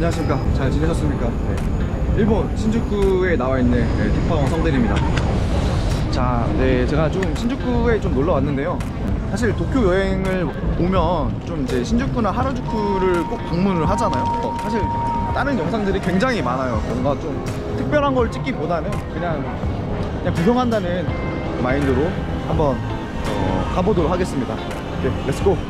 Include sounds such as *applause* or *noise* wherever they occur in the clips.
안녕하십니까. 잘 지내셨습니까? 네. 일본 신주쿠에 나와 있는 네, 틱파원 성대리입니다. 자, 네, 제가 좀 신주쿠에 좀 놀러 왔는데요. 사실 도쿄 여행을 오면 좀 이제 신주쿠나 하라주쿠를 꼭 방문을 하잖아요. 어, 사실 다른 영상들이 굉장히 많아요. 뭔가 좀 특별한 걸 찍기보다는 그냥 그냥 구경한다는 마인드로 한번 어, 가보도록 하겠습니다. 네, 렛츠고.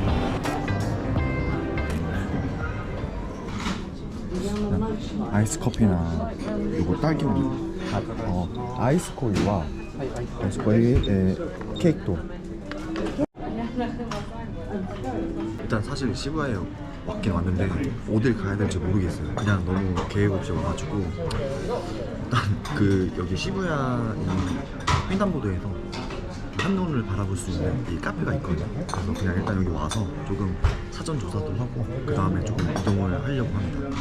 아이스 커피나 요거 딸기 우유 아, 어, 아이스 코리와 아이스 에, 케이크도. 일단 사실 시부야에 왔긴 왔는데 어딜 가야 될지 모르겠어요. 그냥 너무 계획 없이 와가지고 일단 그 여기 시부야 이 횡단보도에서 한눈을 바라볼 수 있는 이 카페가 있거든요. 그래서 그냥 일단 여기 와서 조금 사전 조사도 하고 그 다음에 조금 이동을 하려고 합니다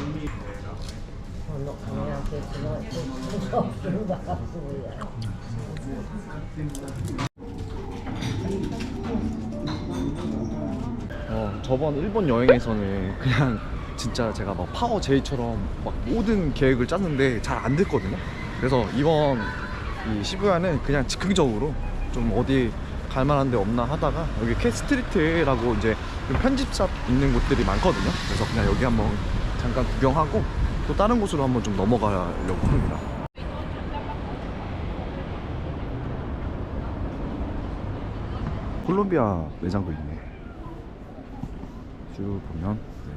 어, 저번 일본 여행에서는 그냥 진짜 제가 막 파워 제이처럼 막 모든 계획을 짰는데 잘 안 됐거든요. 그래서 이번 이 시부야는 그냥 즉흥적으로 좀 어디 갈 만한 데 없나 하다가 여기 캐스트리트라고 이제 좀 편집샵 있는 곳들이 많거든요. 그래서 그냥 여기 한번 잠깐 구경하고 또 다른 곳으로 한번 좀 넘어가려고 합니다. 콜롬비아 매장도 있네. 쭉 보면 네.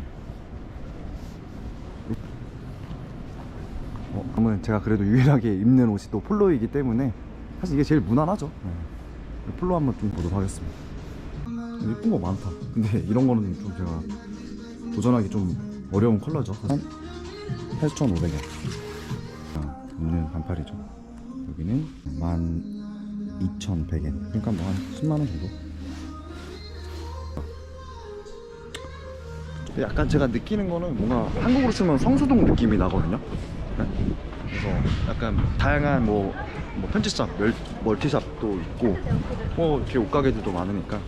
어, 그러면 제가 그래도 유일하게 입는 옷이 또 폴로이기 때문에 사실 이게 제일 무난하죠. 네. 폴로 한번 좀 보도록 하겠습니다. 예쁜 거 많다. 근데 이런 거는 좀 제가 도전하기 좀 어려운 컬러죠. 한 8,500원. 아, 있는 반팔이죠. 여기는 12,100엔. 그러니까 뭐 한 10만 원 정도. 약간 제가 느끼는 거는 뭔가 한국으로 치면 성수동 느낌이 나거든요. 네? 그래서 약간 다양한 뭐, 뭐 편집샵, 멸, 멀티샵도 있고 뭐 이렇게 옷가게들도 많으니까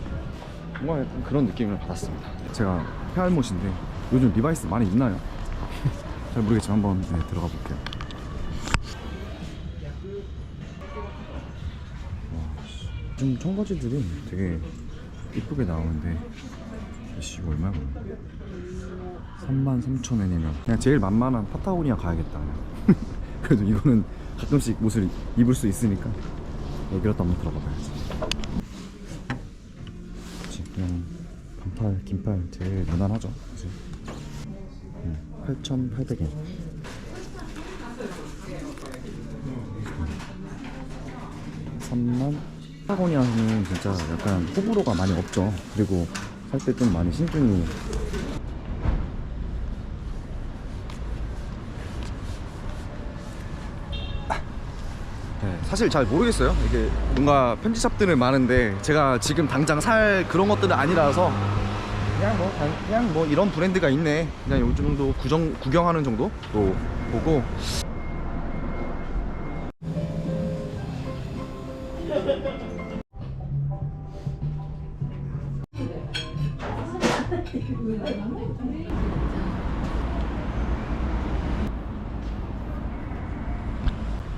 뭔가 그런 느낌을 받았습니다. 제가 페알못인데 요즘 리바이스 많이 있나요? 잘 모르겠지만 한번 네, 들어가 볼게요. 요즘 청바지들이 되게 이쁘게 나오는데 이거 얼마야? 33,000엔이면 그냥 제일 만만한 파타고니아 가야겠다. *laughs* 그래도 이거는 가끔씩 옷을 입을 수 있으니까 여기라도 한번 들어가 봐야지 그냥 반팔 긴팔 제일 무난하죠 그치 8,800엔 삼만. 파타고니아는 진짜 약간 호불호가 많이 없죠. 그리고 살 때 좀 많이 신중히. 네, 사실 잘 모르겠어요. 이게 뭔가 편집샵들은 많은데 제가 지금 당장 살 그런 것들은 아니라서 그냥 뭐 단- 그냥 뭐 이런 브랜드가 있네. 그냥 요 정도 구정 구경하는 정도 또 보고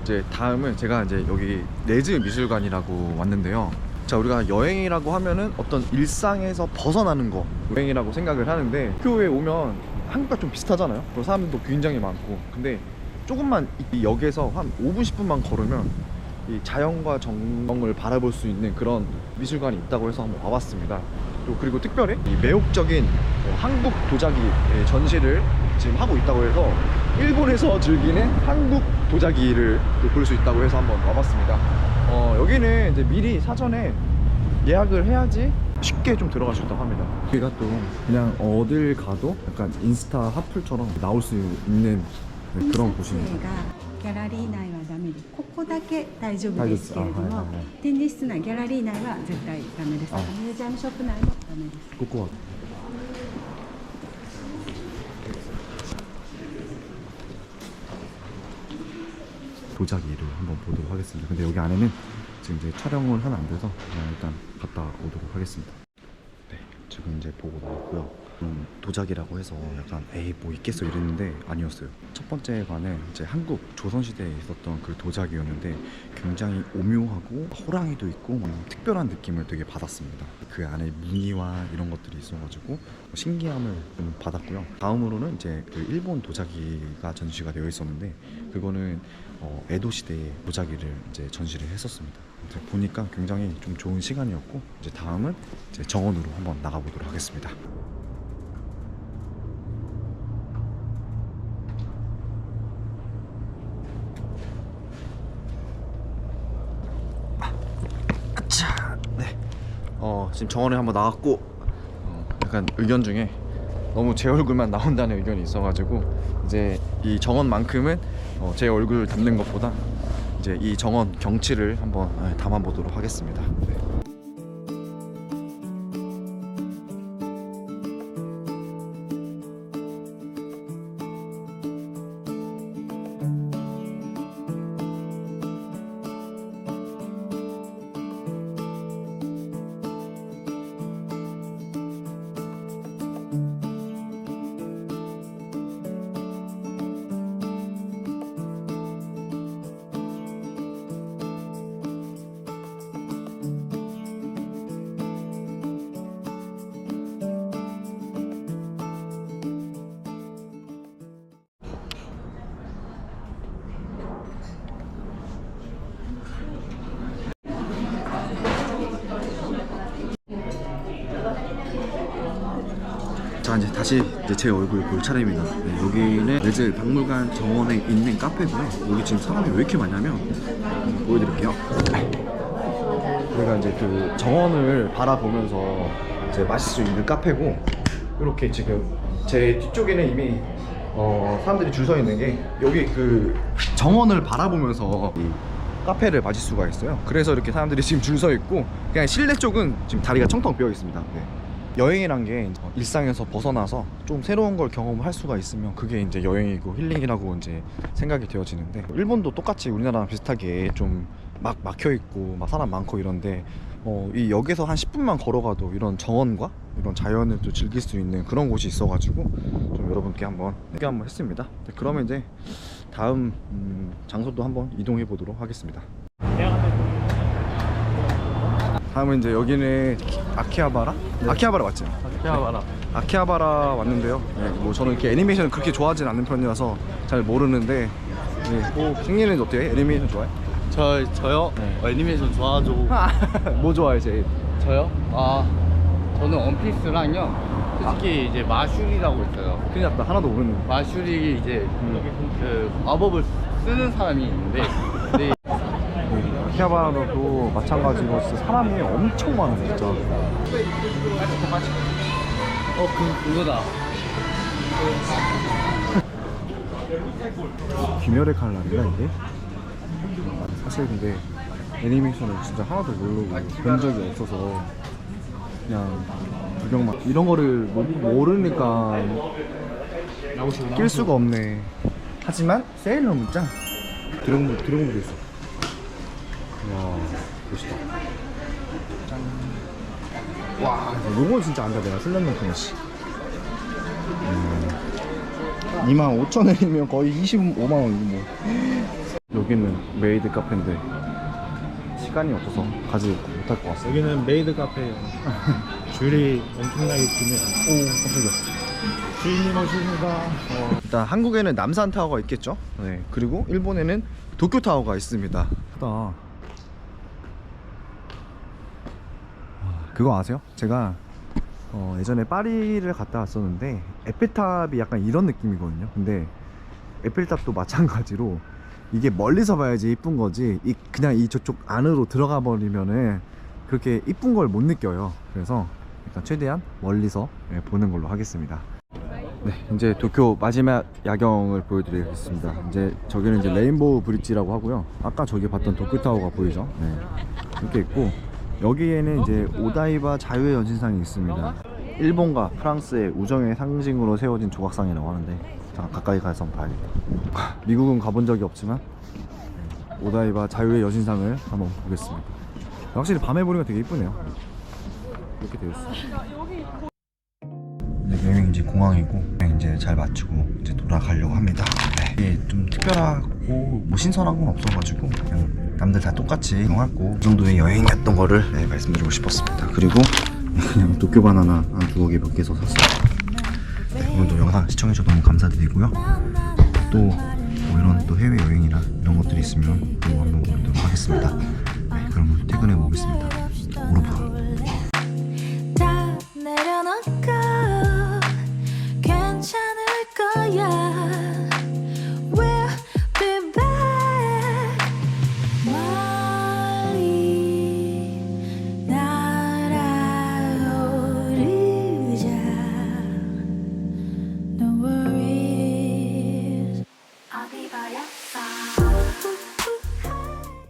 이제 다음은 제가 이제 여기 레즈 미술관이라고 왔는데요. 자 우리가 여행이라고 하면은 어떤 일상에서 벗어나는 거 여행이라고 생각을 하는데 학교에 오면 한국과 좀 비슷하잖아요. 그리고 사람들도 굉장히 많고 근데 조금만 이 역에서 한 5분 10분만 걸으면 이 자연과 정경을 바라볼 수 있는 그런 미술관이 있다고 해서 한번 와봤습니다. 또 그리고 특별히 이 매혹적인 어, 한국 도자기 의 전시를 지금 하고 있다고 해서 일본에서 즐기는 한국 도자기를 볼 수 있다고 해서 한번 와봤습니다. 어, 여기는 이제 미리 사전에 예약을 해야지 쉽게 좀 들어갈 수 있다고 합니다. 여기가 또 그냥 어딜 가도 약간 인스타 핫플처럼 나올 수 있는 네, 그런 곳입니다. がギャラリー内はダメですここだけ大丈夫ですけれども、大丈夫ですあはいはいはい展示室内ギャラリー内は絶対ダメですあミュージアムショップ内もダメです ここは 도자기를 한번 보도록 하겠습니다. 근데 여기 안에는 지금 이제 촬영을 하면 안 돼서 그냥 일단 갔다 오도록 하겠습니다. 네, 지금 이제 보고 나왔고요. 음, 도자기라고 해서 약간 에이 뭐 있겠어 이랬는데 아니었어요. 첫 번째 관은 이제 한국 조선시대에 있었던 그 도자기였는데 굉장히 오묘하고 호랑이도 있고 음, 특별한 느낌을 되게 받았습니다. 그 안에 무늬와 이런 것들이 있어가지고 신기함을 좀 받았고요. 다음으로는 이제 그 일본 도자기가 전시가 되어 있었는데 그거는 어, 에도 시대의 도자기를 이제 전시를 했었습니다. 보니까 굉장히 좀 좋은 시간이었고 이제 다음은 이제 정원으로 한번 나가보도록 하겠습니다. 자, 네. 어, 지금 정원에 한번 나왔고 어, 약간 의견 중에 너무 제 얼굴만 나온다는 의견이 있어가지고 이제 이 정원만큼은 어, 제 얼굴 담는 것보다 이제 이 정원 경치를 한번 아, 담아보도록 하겠습니다. 네. 자 이제 다시 이제 제 얼굴 볼 차례입니다. 네, 여기는 레즈 박물관 정원에 있는 카페고요. 여기 지금 사람이 왜 이렇게 많냐면 보여드릴게요. 저희가 이제 그 정원을 바라보면서 이제 마실 수 있는 카페고 이렇게 지금 제 뒤쪽에는 이미 어, 사람들이 줄 서 있는 게 여기 그 정원을 바라보면서 이 카페를 마실 수가 있어요. 그래서 이렇게 사람들이 지금 줄 서 있고 그냥 실내 쪽은 지금 다리가 청텅 비어 있습니다. 네. 여행이란 게 일상에서 벗어나서 좀 새로운 걸 경험할 수가 있으면 그게 이제 여행이고 힐링이라고 이제 생각이 되어지는데 일본도 똑같이 우리나라랑 비슷하게 좀 막 막혀 있고 막 사람 많고 이런데 어, 이 역에서 한 10분만 걸어가도 이런 정원과 이런 자연을 또 즐길 수 있는 그런 곳이 있어가지고 좀 여러분께 한번 소개 한번 했습니다. 네, 그러면 이제 다음 음, 장소도 한번 이동해 보도록 하겠습니다. 다음은 이제 여기는 아키하바라? 아키하바라 맞죠? 아키하바라. 아키하바라 왔는데요. 네, 뭐 저는 이렇게 애니메이션을 그렇게 좋아하진 않는 편이라서 잘 모르는데 네, 뭐 생리는 어때요? 애니메이션 좋아해? 저 저요? 네. 어, 애니메이션 좋아하죠. *laughs* 뭐 좋아해 제일? 저요? 아 저는 원피스랑요. 솔직히 이제 마슈리라고 있어요. 큰일 났다 하나도 모르는 마슈리 이제 그 마법을 쓰는 사람이 있는데 *laughs* 아키하바라도 마찬가지로 진짜 사람이 엄청 많아요 진짜 어 그 그거다. 귀멸의 칼날인가 이게? 사실 근데 애니메이션을 진짜 하나도 모르고 본 적이 없어서 그냥 구경만 이런 거를 모- 모르니까 낄 수가 없네. 하지만 세일러문 짱 드래곤볼 드래곤볼 있어 와 멋있다. 짠와 이건 진짜 안다 내가 슬램덩크는 씨. 음. 2만 5천 원이면 거의 25만 원이고 뭐. 여기는 메이드 카페인데 시간이 없어서 가지 못할 것 같습니다. 여기는 메이드 카페예요. *laughs* 줄이 엄청나게 기네요. 오 깜짝이야 주인님 오십니다. 일단 한국에는 남산 타워가 있겠죠? 네 그리고 일본에는 도쿄 타워가 있습니다. 크다 그거 아세요? 제가 어, 예전에 파리를 갔다 왔었는데 에펠탑이 약간 이런 느낌이거든요 근데 에펠탑도 마찬가지로 이게 멀리서 봐야지 이쁜 거지 이 그냥 이 저쪽 안으로 들어가 버리면은 그렇게 이쁜 걸 못 느껴요 그래서 약간 최대한 멀리서 예, 보는 걸로 하겠습니다 네, 이제 도쿄 마지막 야경을 보여드리겠습니다. 이제 저기는 이제 레인보우 브릿지라고 하고요. 아까 저기 봤던 도쿄타워가 보이죠? 네, 이렇게 있고 여기에는 이제 오다이바 자유의 연신상이 있습니다. 일본과 프랑스의 우정의 상징으로 세워진 조각상이라고 하는데 잠깐 가까이 가서 한번 봐야겠다. *laughs* 미국은 가본 적이 없지만 오다이바 자유의 여신상을 한번 보겠습니다. 확실히 밤에 보니까 되게 이쁘네요. 이렇게 되어 있어요. 네, 지금 이제 공항이고 이제 잘 마치고 이제 돌아가려고 합니다. 네. 이게 좀 특별하고 뭐 신선한 건 없어가지고 그냥 남들 다 똑같이 이용하고 그 정도의 여행이었던 거를 네, 말씀드리고 싶었습니다. 그리고 *laughs* 그냥 도쿄 바나나 한 두어 개더 샀어요. 네, 오늘도 영상 시청해주셔서 너무 감사드리고요. 또 뭐 이런 또 해외 여행이나 이런 것들이 있으면 또 한번 올리도록 하겠습니다. 네, 그럼 퇴근해 보겠습니다. 오르브.